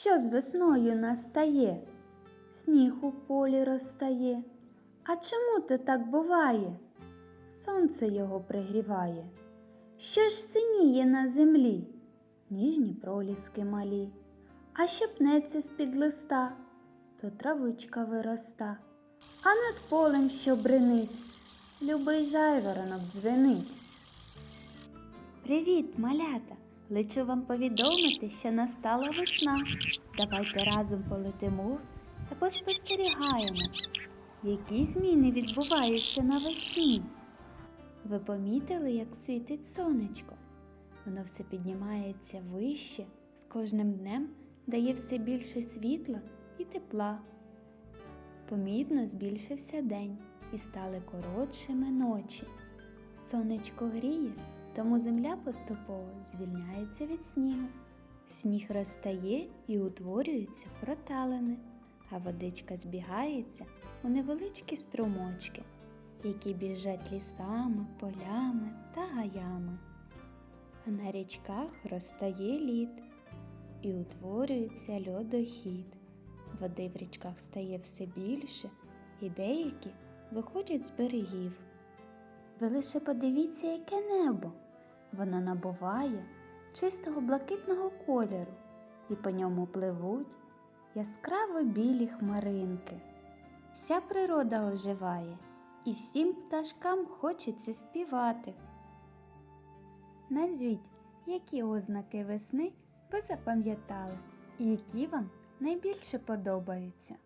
що з весною настає? Сніг у полі розтає. А чому то так буває? Сонце його пригріває. Що ж синіє на землі? Ніжні проліски малі. А що пнеться з-під листа, то травичка вироста. А над полем, що бренить, любий жайворонок дзвенить. Привіт, малята! Лечу вам повідомити, що настала весна. Давайте разом полетимо та поспостерігаємо, які зміни відбуваються навесні. Ви помітили, як світить сонечко? Воно все піднімається вище, з кожним днем дає все більше світла і тепла. Помітно збільшився день і стали коротшими ночі. Сонечко гріє, тому земля поступово звільняється від снігу. Сніг розтає і утворюються проталини, а водичка збігається у невеличкі струмочки, які біжать лісами, полями та гаями. А на річках розтає лід і утворюється льодохід. Води в річках стає все більше, і деякі виходять з берегів. Ви лише подивіться, яке небо. Воно набуває чистого блакитного кольору, і по ньому пливуть яскраво білі хмаринки. Вся природа оживає, і всім пташкам хочеться співати. Назвіть, які ознаки весни ви запам'ятали і які вам найбільше подобаються.